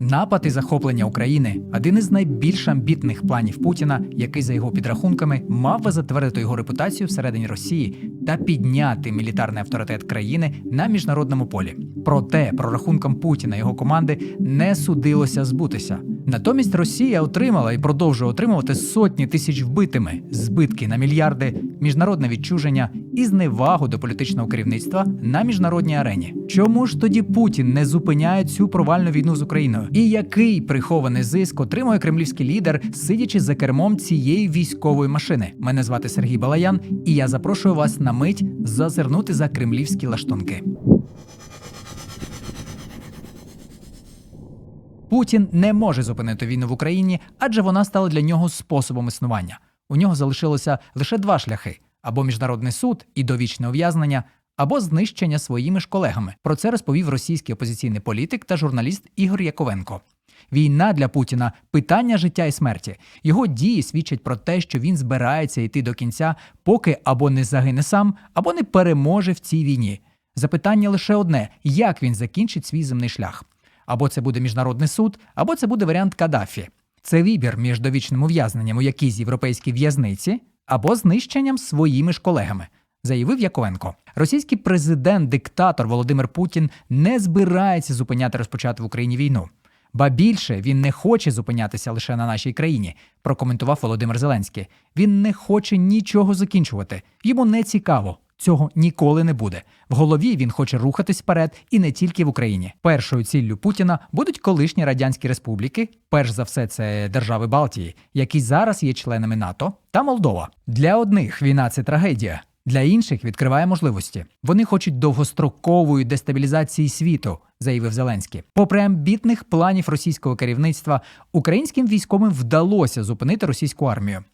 Напад і захоплення України один із найбільш амбітних планів Путіна, який, за його підрахунками, мав би затвердити його репутацію всередині Росії та підняти мілітарний авторитет країни на міжнародному полі. Проте прорахункам Путіна і його команди не судилося збутися. Натомість Росія отримала і продовжує отримувати сотні тисяч вбитими, збитки на мільярди, міжнародне відчуження і зневагу до політичного керівництва на міжнародній арені. Чому ж тоді Путін не зупиняє цю провальну війну з Україною? І який прихований зиск отримує кремлівський лідер, сидячи за кермом цієї військової машини? Мене звати Сергій Балаян, і я запрошую вас на мить зазирнути за кремлівські лаштунки. Путін не може зупинити війну в Україні, адже вона стала для нього способом існування. У нього залишилося лише два шляхи: або міжнародний суд і довічне ув'язнення, або знищення своїми ж колегами. Про це розповів російський опозиційний політик та журналіст Ігор Яковенко. Війна для Путіна питання життя і смерті. Його дії свідчать про те, що він збирається йти до кінця, поки або не загине сам, або не переможе в цій війні. Запитання лише одне: як він закінчить свій земний шлях? Або це буде міжнародний суд, або це буде варіант Каддафі. Це вибір між довічним ув'язненням у якійсь європейській в'язниці або знищенням своїми ж колегами. Заявив Яковенко. Російський президент-диктатор Володимир Путін не збирається зупиняти розпочату в Україні війну. Ба більше він не хоче зупинятися лише на нашій країні, прокоментував Володимир Зеленський. Він не хоче нічого закінчувати. Йому не цікаво. Цього ніколи не буде. В голові він хоче рухатись вперед і не тільки в Україні. Першою ціллю Путіна будуть колишні радянські республіки, перш за все, це держави Балтії, які зараз є членами НАТО, та Молдова. Для одних війна це трагедія. Для інших відкриває можливості. Вони хочуть довгострокової дестабілізації світу, заявив Зеленський. Попри амбітних планів російського керівництва, українським військовим вдалося зупинити російську армію,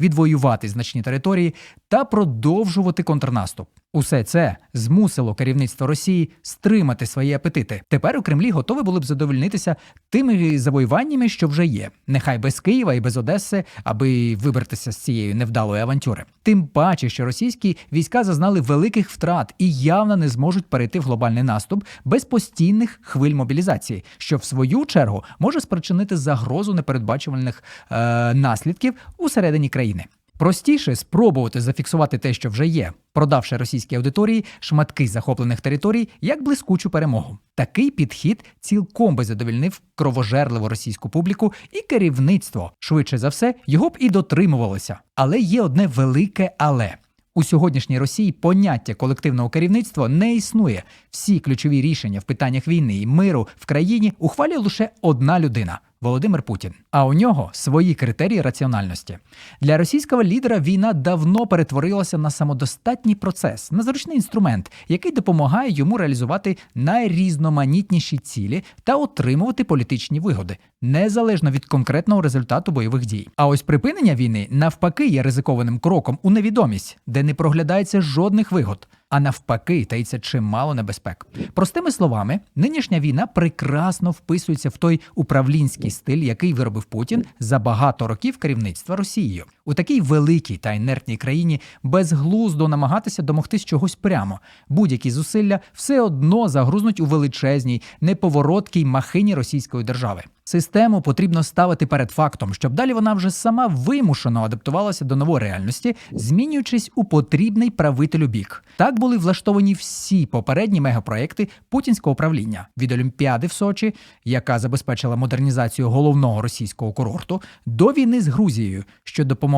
відвоювати значні території та продовжувати контрнаступ. Усе це змусило керівництво Росії стримати свої апетити. Тепер у Кремлі готові були б задовольнитися тими завоюваннями, що вже є, нехай без Києва і без Одеси, аби вибратися з цієї невдалої авантюри. Тим паче, що російські війська зазнали великих втрат і явно не зможуть перейти в глобальний наступ без постійних хвиль мобілізації, що в свою чергу може спричинити загрозу непередбачувальних е, наслідків усередині країни. Простіше спробувати зафіксувати те, що вже є, продавши російській аудиторії шматки захоплених територій як блискучу перемогу. Такий підхід цілком би задовільнив кровожерливу російську публіку і керівництво. Швидше за все, його б і дотримувалося. Але є одне велике але. У сьогоднішній Росії поняття колективного керівництва не існує. Всі ключові рішення в питаннях війни і миру в країні ухвалює лише одна людина. Володимир Путін. А у нього свої критерії раціональності. Для російського лідера війна давно перетворилася на самодостатній процес, на зручний інструмент, який допомагає йому реалізувати найрізноманітніші цілі та отримувати політичні вигоди, незалежно від конкретного результату бойових дій. А ось припинення війни навпаки є ризикованим кроком у невідомість, де не проглядається жодних вигод. А навпаки, таїться чимало небезпек. Простими словами, нинішня війна прекрасно вписується в той управлінський стиль, який виробив Путін за багато років керівництва Росією. У такій великій та інертній країні безглуздо намагатися домогтись чогось прямо. Будь-які зусилля все одно загрузнуть у величезній, неповороткій махині російської держави. Систему потрібно ставити перед фактом, щоб далі вона вже сама вимушено адаптувалася до нової реальності, змінюючись у потрібний правителю бік. Так були влаштовані всі попередні мегапроекти путінського управління від Олімпіади в Сочі, яка забезпечила модернізацію головного російського курорту, до війни з Грузією, що допомогла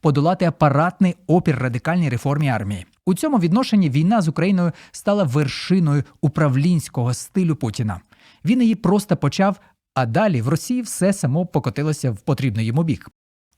подолати апаратний опір радикальній реформі армії. У цьому відношенні війна з Україною стала вершиною управлінського стилю Путіна. Він її просто почав, а далі в Росії все само покотилося в потрібний йому бік.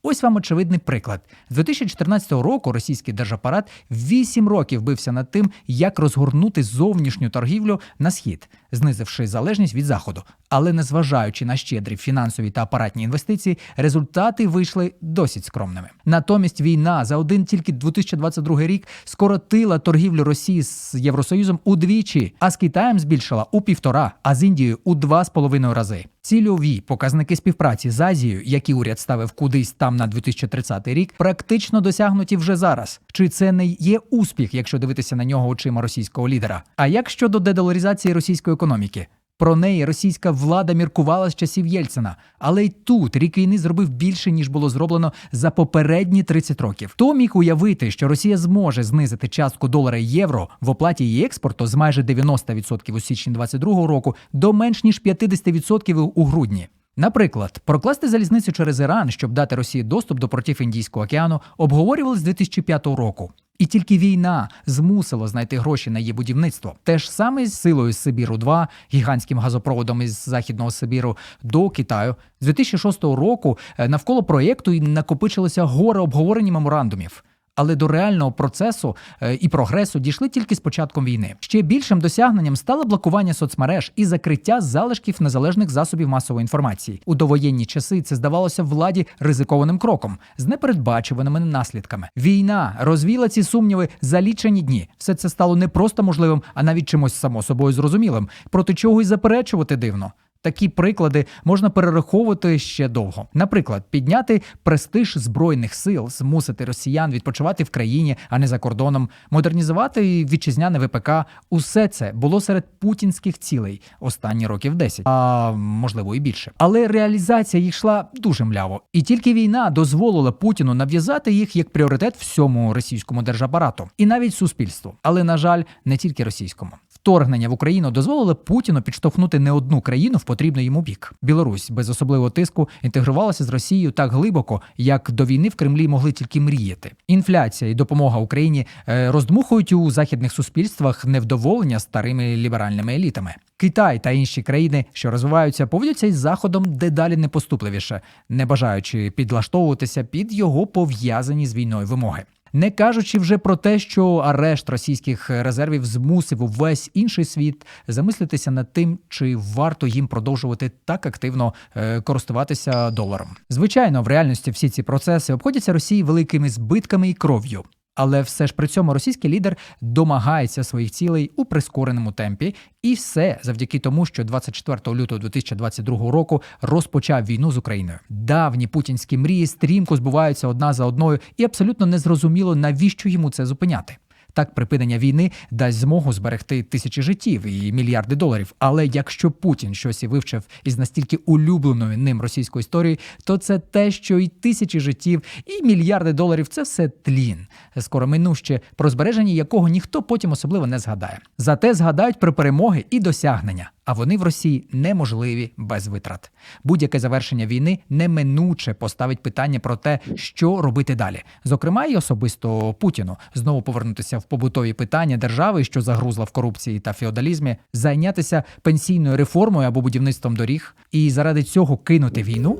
Ось вам очевидний приклад. З 2014 року російський держапарат 8 років бився над тим, як розгорнути зовнішню торгівлю на схід, знизивши залежність від заходу. Але незважаючи на щедрі фінансові та апаратні інвестиції, результати вийшли досить скромними. Натомість війна за один тільки 2022 рік скоротила торгівлю Росії з Євросоюзом удвічі, а з Китаєм збільшила у півтора, а з Індією у два з половиною рази. Цільові показники співпраці з Азією, які уряд ставив кудись там на 2030 рік, практично досягнуті вже зараз. Чи це не є успіх, якщо дивитися на нього очима російського лідера? А як щодо дедоларізації російської економіки? Про неї російська влада міркувала з часів Єльцина. Але й тут рік війни зробив більше ніж було зроблено за попередні 30 років. Хто міг уявити, що Росія зможе знизити частку долара і євро в оплаті її експорту з майже 90% у січні 22 року до менш ніж 50% у грудні? Наприклад, прокласти залізницю через Іран, щоб дати Росії доступ до портів Індійського океану, обговорювали з 2005 року. І тільки війна змусила знайти гроші на її будівництво. Те ж саме з силою Сибіру 2 гігантським газопроводом із західного Сибіру до Китаю. З 2006 року е, навколо проєкту накопичилося горе обговорені меморандумів. Але до реального процесу е, і прогресу дійшли тільки з початком війни. Ще більшим досягненням стало блокування соцмереж і закриття залишків незалежних засобів масової інформації. У довоєнні часи це здавалося владі ризикованим кроком з непередбачуваними наслідками. Війна розвіла ці сумніви за лічені дні. Все це стало не просто можливим, а навіть чимось само собою зрозумілим, проти чого й заперечувати дивно. Такі приклади можна перераховувати ще довго. Наприклад, підняти престиж збройних сил, змусити росіян відпочивати в країні, а не за кордоном, модернізувати вітчизняне ВПК. Усе це було серед путінських цілей останні років 10, а можливо і більше. Але реалізація їх йшла дуже мляво, і тільки війна дозволила Путіну нав'язати їх як пріоритет всьому російському держапарату і навіть суспільству. Але на жаль, не тільки російському. Вторгнення в Україну дозволило Путіну підштовхнути не одну країну в потрібний йому бік. Білорусь без особливого тиску інтегрувалася з Росією так глибоко, як до війни в Кремлі могли тільки мріяти. Інфляція і допомога Україні е, роздмухують у західних суспільствах невдоволення старими ліберальними елітами. Китай та інші країни, що розвиваються, поводяться із заходом дедалі непоступливіше, не бажаючи підлаштовуватися під його пов'язані з війною вимоги. Не кажучи вже про те, що арешт російських резервів змусив увесь інший світ замислитися над тим, чи варто їм продовжувати так активно е, користуватися доларом. Звичайно, в реальності всі ці процеси обходяться Росії великими збитками і кров'ю. Але все ж при цьому російський лідер домагається своїх цілей у прискореному темпі, і все завдяки тому, що 24 лютого 2022 року розпочав війну з Україною. Давні путінські мрії стрімко збуваються одна за одною, і абсолютно незрозуміло, навіщо йому це зупиняти. Так, припинення війни дасть змогу зберегти тисячі життів і мільярди доларів. Але якщо Путін щось і вивчив із настільки улюбленої ним російської історії, то це те, що і тисячі життів, і мільярди доларів це все тлін, скоро минуще, про збереження якого ніхто потім особливо не згадає. Зате згадають про перемоги і досягнення. А вони в Росії неможливі без витрат. Будь-яке завершення війни неминуче поставить питання про те, що робити далі. Зокрема, і особисто Путіну знову повернутися в побутові питання держави, що загрузла в корупції та феодалізмі, зайнятися пенсійною реформою або будівництвом доріг, і заради цього кинути війну.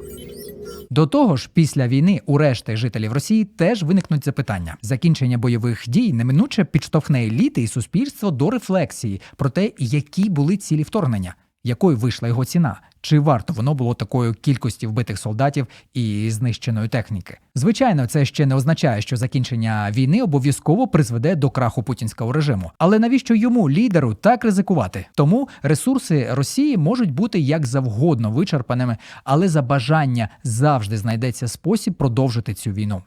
До того ж, після війни у решти жителів Росії теж виникнуть запитання. Закінчення бойових дій неминуче підштовхне еліти і суспільство до рефлексії про те, які були цілі вторгнення, якою вийшла його ціна. Чи варто воно було такою кількості вбитих солдатів і знищеної техніки? Звичайно, це ще не означає, що закінчення війни обов'язково призведе до краху путінського режиму. Але навіщо йому, лідеру, так ризикувати? Тому ресурси Росії можуть бути як завгодно вичерпаними, але за бажання завжди знайдеться спосіб продовжити цю війну.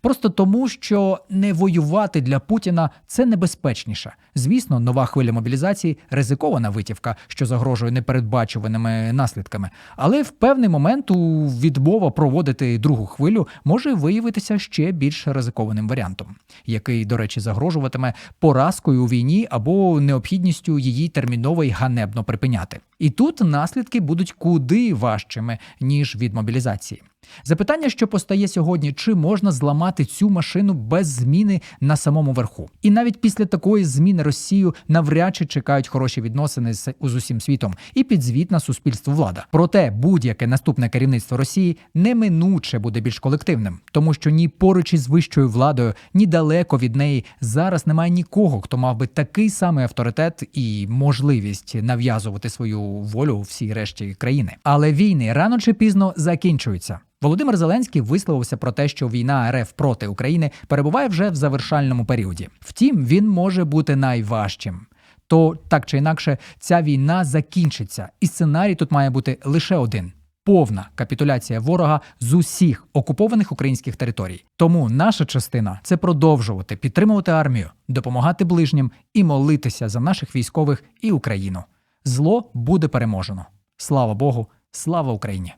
Просто тому, що не воювати для Путіна це небезпечніше. Звісно, нова хвиля мобілізації ризикована витівка, що загрожує непередбачуваними наслідками. Але в певний момент у відмова проводити другу хвилю може виявитися ще більш ризикованим варіантом, який, до речі, загрожуватиме поразкою у війні або необхідністю її терміново й ганебно припиняти. І тут наслідки будуть куди важчими ніж від мобілізації. Запитання, що постає сьогодні, чи можна зламати цю машину без зміни на самому верху? І навіть після такої зміни Росію навряд чи чекають хороші відносини з усім світом і підзвітна суспільству влада. Проте будь-яке наступне керівництво Росії неминуче буде більш колективним, тому що ні поруч із вищою владою, ні далеко від неї зараз немає нікого, хто мав би такий самий авторитет і можливість нав'язувати свою волю всій решті країни. Але війни рано чи пізно закінчуються. Володимир Зеленський висловився про те, що війна РФ проти України перебуває вже в завершальному періоді. Втім, він може бути найважчим. То так чи інакше, ця війна закінчиться, і сценарій тут має бути лише один. Повна капітуляція ворога з усіх окупованих українських територій. Тому наша частина це продовжувати підтримувати армію, допомагати ближнім і молитися за наших військових і Україну. Зло буде переможено. Слава Богу, слава Україні!